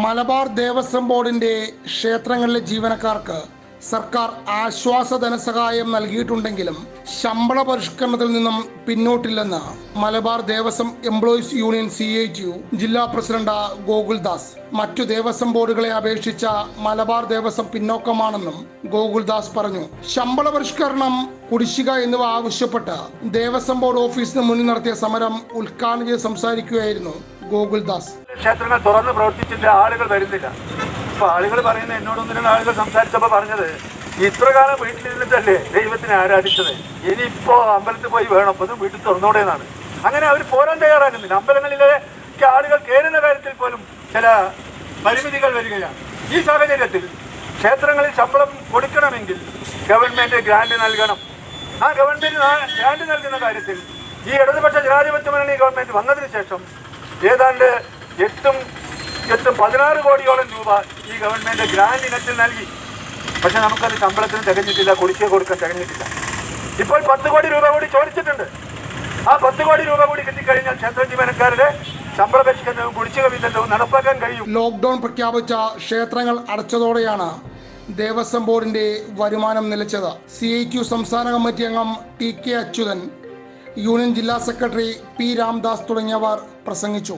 മലബാർ ദേവസ്വം ബോർഡിന്റെ ക്ഷേത്രങ്ങളിലെ ജീവനക്കാർക്ക് സർക്കാർ ആശ്വാസ ധനസഹായം നൽകിയിട്ടുണ്ടെങ്കിലും ശമ്പള പരിഷ്കരണത്തിൽ നിന്നും പിന്നോട്ടില്ലെന്ന് Malabar Devaswom employees union C ജില്ലാ പ്രസിഡന്റ് ഗോകുൽദാസ്. മറ്റു ദേവസ്വം ബോർഡുകളെ അപേക്ഷിച്ച മലബാർ ദേവസ്വം പിന്നോക്കമാണെന്നും ഗോകുൽദാസ് പറഞ്ഞു. ശമ്പള പരിഷ്കരണം കുടിശ്ശിക എന്നിവ ആവശ്യപ്പെട്ട് ദേവസ്വം ബോർഡ് ഓഫീസിന് മുന്നിൽ നടത്തിയ സമരം ഉദ്ഘാടനം ചെയ്ത് സംസാരിക്കുകയായിരുന്നു ഗോകുൽദാസ് ക്ഷേത്രങ്ങൾ തുറന്ന് പ്രവർത്തിച്ചിട്ട് ആളുകൾ വരുന്നില്ല. അപ്പൊ ആളുകൾ പറയുന്ന എന്നോട് ഒന്ന് രണ്ട് ആളുകൾ സംസാരിച്ചപ്പോൾ പറഞ്ഞത് ഇത്രകാലം വീട്ടിലിരുന്നിട്ടല്ലേ ദൈവത്തിനെ ആരാധിച്ചത്? ഇനിയിപ്പോ അമ്പലത്തിൽ പോയി വേണം അപ്പൊ വീട്ടിൽ വീട്ടിൽ തുറന്നൂടെന്നാണ്. അങ്ങനെ അവർ പോരാൻ തയ്യാറാകുന്നില്ല. അമ്പലങ്ങളിലേക്ക് ആളുകൾ കയറുന്ന കാര്യത്തിൽ പോലും ചില പരിമിതികൾ വരികയാണ്. ഈ സാഹചര്യത്തിൽ ക്ഷേത്രങ്ങളിൽ ശമ്പളം കൊടുക്കണമെങ്കിൽ ഗവൺമെന്റ് ഗ്രാന്റ് നൽകണം. ആ ഗവൺമെന്റ് ഗ്രാന്റ് നൽകുന്ന കാര്യത്തിൽ ഈ ഇടതുപക്ഷ ജനാധിപത്യ മുന്നണി ഗവൺമെന്റ് വന്നതിന് ശേഷം ഏതാണ്ട് എട്ടും എട്ടും പതിനാറ് കോടിയോളം രൂപ ഈ ഗവൺമെന്റ് ഗ്രാൻഡ് ഇനത്തിൽ നൽകി. പക്ഷെ നമുക്കത് ശമ്പളത്തിന് തികഞ്ഞിട്ടില്ല കുടിശ്ശിക കൊടുക്കാൻ തികഞ്ഞിട്ടില്ല. ഇപ്പോൾ പത്ത് കോടി രൂപ കൂടി ചോദിച്ചിട്ടുണ്ട്. ആ പത്ത് കോടി രൂപ കൂടി കിട്ടിക്കഴിഞ്ഞാൽ ക്ഷേത്ര ജീവനക്കാരുടെ ശമ്പള പരിഷ്കരണവും കുടിശ്ശിക വിതരണവും നടപ്പാക്കാൻ കഴിയും. ലോക്ക്ഡൌൺ പ്രഖ്യാപിച്ച ക്ഷേത്രങ്ങൾ അടച്ചതോടെയാണ് ദേവസ്വം ബോർഡിന്റെ വരുമാനം നിലച്ചത്. സി ഐ ക്യു സംസ്ഥാന കമ്മിറ്റി അംഗം ടി കെ അച്യുതൻ യൂണിയൻ ജില്ലാ സെക്രട്ടറി പി രാംദാസ് തുടങ്ങിയവർ പ്രസംഗിച്ചു.